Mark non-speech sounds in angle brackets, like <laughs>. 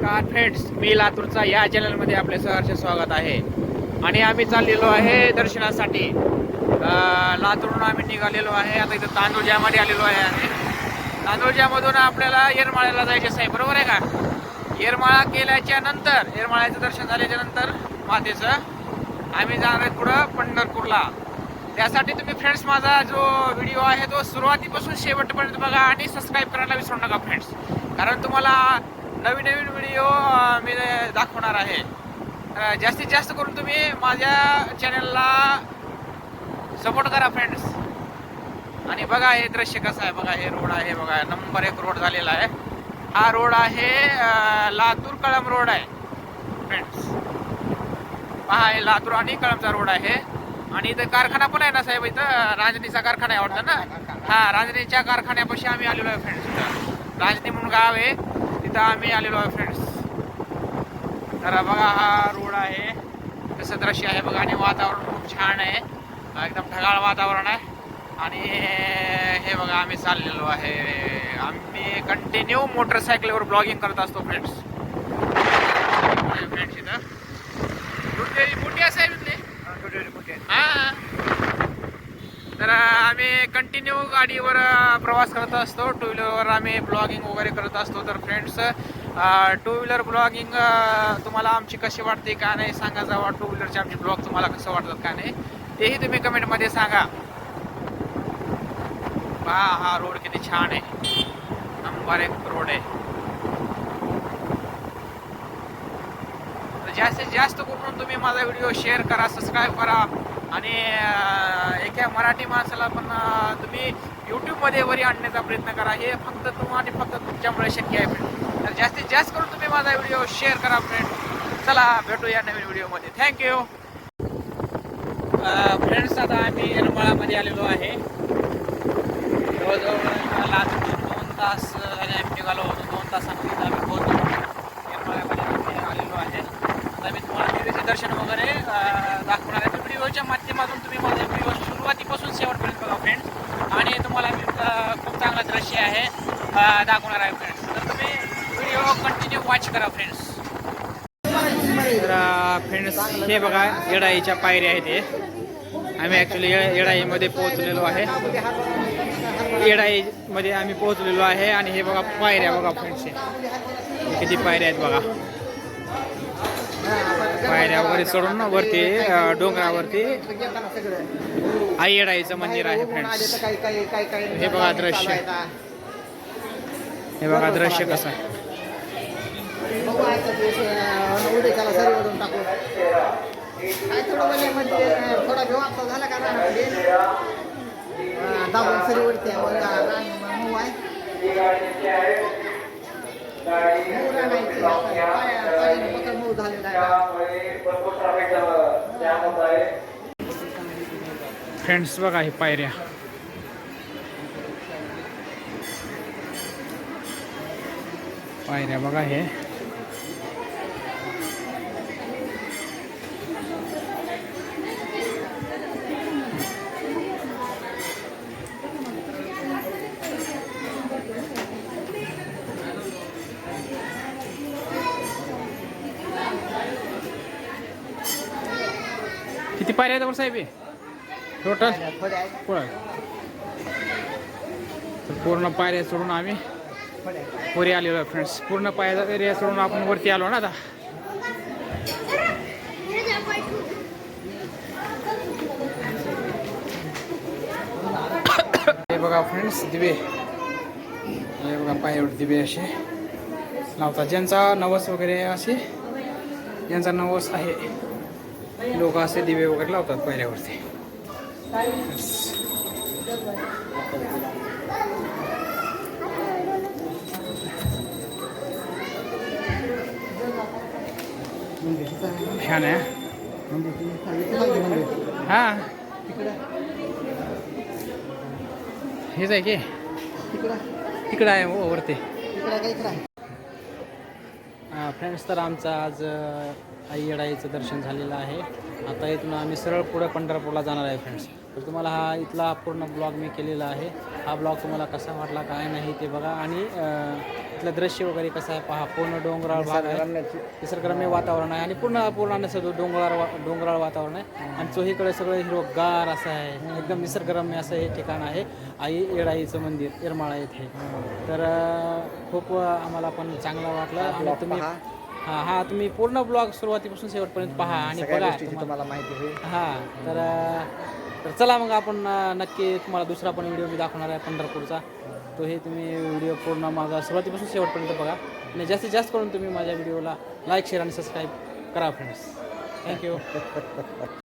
नमस्कार फ्रेंड्स मी लातूरचा या चॅनलमध्ये आपले सहर्ष स्वागत आहे. आणि आम्ही चाललेलो आहे दर्शनासाठी. लातूरून लातूरहून आम्ही निघालेलो आहे. आता इथं तांदूळजामध्ये आलेलो आहे आणि तांदूळजामधून आपल्याला येरमाळ्याला जायचं आहे बरोबर आहे का? येरमाळा केल्याच्यानंतर येरमाळ्याचं दर्शन झाल्याच्यानंतर मातेचं आम्ही जाणार आहे पुढं पंढरपूरला. त्यासाठी तुम्ही फ्रेंड्स माझा जो व्हिडिओ आहे तो सुरुवातीपासून शेवटपर्यंत बघा आणि सबस्क्राईब करायला विसरू नका फ्रेंड्स कारण तुम्हाला नवीन नवीन व्हिडिओ मी दाखवणार आहे. जास्तीत जास्त करून तुम्ही माझ्या चॅनलला सपोर्ट करा फ्रेंड्स आणि बघा हे दृश्य कसं आहे. बघा हे रोड आहे. बघा नंबर एक रोड झालेला आहे. हा रोड आहे लातूर कळम रोड आहे फ्रेंड्स पहा हे लातूर आणि कळमचा रोड आहे. आणि इथं कारखाना पण आहे ना साहेब इथं? राजनीचा कारखाना आहे वाटतं ना? हा राजनीच्या कारखान्यापाशी आम्ही आलेलो आहे फ्रेंड्स राजनी म्हणून गाव आहे. तिथं आम्ही आलेलो आहे फ्रेंड्स तर बघा हा रोड आहे. कसं दृश्य आहे बघा आणि वातावरण खूप छान आहे. एकदम ढगाळ वातावरण आहे. आणि हे बघा आम्ही चाललेलो आहे. आम्ही कंटिन्यू मोटरसायकलवर ब्लॉगिंग करत असतो फ्रेंड्स फ्रेंड्स इथं. कुठे कुठे असाय इथले? हा. तर आम्ही कंटिन्यू गाडीवर प्रवास करत असतो. टू व्हीलरवर आम्ही ब्लॉगिंग वगैरे करत असतो. तर फ्रेंड्स टू व्हीलर ब्लॉगिंग तुम्हाला आमची कशी वाटते का नाही सांगा जावा. टू व्हीलरचे आमचे ब्लॉग तुम्हाला कसं वाटतात का नाही तेही तुम्ही कमेंटमध्ये सांगा. पहा हा रोड किती छान आहे. नंबर एक रोड आहे. तर जास्तीत जास्त करून तुम्ही माझा व्हिडिओ शेअर करा सबस्क्राईब करा. आणि एका मराठी माणसाला पण तुम्ही यूट्यूबमध्ये वरी आणण्याचा प्रयत्न करा. हे फक्त तुम्हाला आणि फक्त तुमच्यामुळे शक्य आहे फ्रेंड तर जास्तीत जास्त करून तुम्ही माझा व्हिडिओ शेअर करा फ्रेंड चला भेटू या नवीन व्हिडिओमध्ये. थँक्यू फ्रेंड्स आता आम्ही येरमाळामध्ये आलेलो आहे. जवळजवळ लातूर दोन तास झाले आम्ही निघालो होतो. दोन तासानंतर आम्ही पोहोचलो. येरमाळ्यामध्ये आलेलो आहे. आता मी तुम्हाला दर्शन वगैरे दाखवणार आहे. तर व्हिडिओच्या माध्यमातून तुम्ही माझा व्हिडिओ सुरुवातीपासून शेवटपर्यंत बघा फ्रेंड्स आणि तुम्हाला मी खूप चांगला दृश्य आहे दाखवणार आहे फ्रेंड्स तर तुम्ही व्हिडिओ कंटिन्यू वॉच करा फ्रेंड्स तर फ्रेंड्स हे बघा येडाईच्या पायऱ्या आहेत हे. आम्ही ॲक्च्युली येडाईमध्ये पोहोचलेलो आहे. येडाईमध्ये आम्ही पोहोचलेलो आहे आणि हे बघा पायऱ्या बघा फ्रेंड्स हे. किती पायऱ्या आहेत बघा. पायऱ्या वगैरे चढून ना वरती डोंगरावरती. आई येडाईचं मंदिर आहे फ्रेंड्स हे बघा दृश्य. हे बघा दृश्य कसं आहे. सरी टाकू. थोडा झाला का दाबून सरी ओढते मग आहे. फ्रेंड्स बघा हे पायऱ्या. पायऱ्या बघा हे. पायऱ्या आहेत वर साहेब हे. टोटल पुढं. तर पूर्ण पायऱ्या सोडून आम्ही वरी आलेलो आहे फ्रेंड्स पूर्ण पायऱ्या एरिया सोडून आपण वरती आलो ना आता. हे बघा फ्रेंड्स दिवे. हे बघा पायावर दिवे असे. लावतात. ज्यांचा नवस वगैरे असे ज्यांचा नवस आहे लोक असे दिवे वगैरे लावतात पहिल्यावरती छान आहे. हा. हेच आहे की? तिकडं आहे हो वरती. फ्रेंड्स तर आमचं आज अ, आई येडाईचं दर्शन झालेलं आहे. आता इथून आम्ही सरळ पुढे पंढरपूरला जाणार आहे फ्रेंड्स तर तुम्हाला हा इथला पूर्ण ब्लॉग मी केलेला आहे. हा ब्लॉग तुम्हाला कसा वाटला काय नाही ते बघा. आणि इथलं दृश्य वगैरे कसं आहे पहा पूर्ण डोंगराळ भाग आहे. निसर्गरम्य वातावरण आहे. आणि पूर्ण पूर्ण सगळं डोंगराळ डोंगराळ वातावरण आहे. आणि चोहीकडे सगळं हिरवगार असं आहे. एकदम निसर्गरम्य असं हे ठिकाण आहे. आई येडाईचं मंदिर येरमाळा येथे. तर खूप आम्हाला पण चांगलं वाटलं. आणि तुम्ही हा हा तुम्ही पूर्ण ब्लॉग सुरुवातीपासून शेवटपर्यंत पहा आणि सगळ्या बघा गोष्टीची तुम्हाला- तुम्हाला माहिती होईल. हा तर अं, तर चला मग आपण अं, नक्की तुम्हाला दुसरा पण व्हिडिओ मी दाखवणार आहे पंढरपूरचा. तोही तुम्ही व्हिडिओ पूर्ण माझा सुरुवातीपासून शेवटपर्यंत बघा. आणि जास्तीत जास्त करून तुम्ही माझ्या व्हिडिओला लाईक शेअर आणि सबस्क्राईब करा फ्रेंड्स थँक्यू <laughs>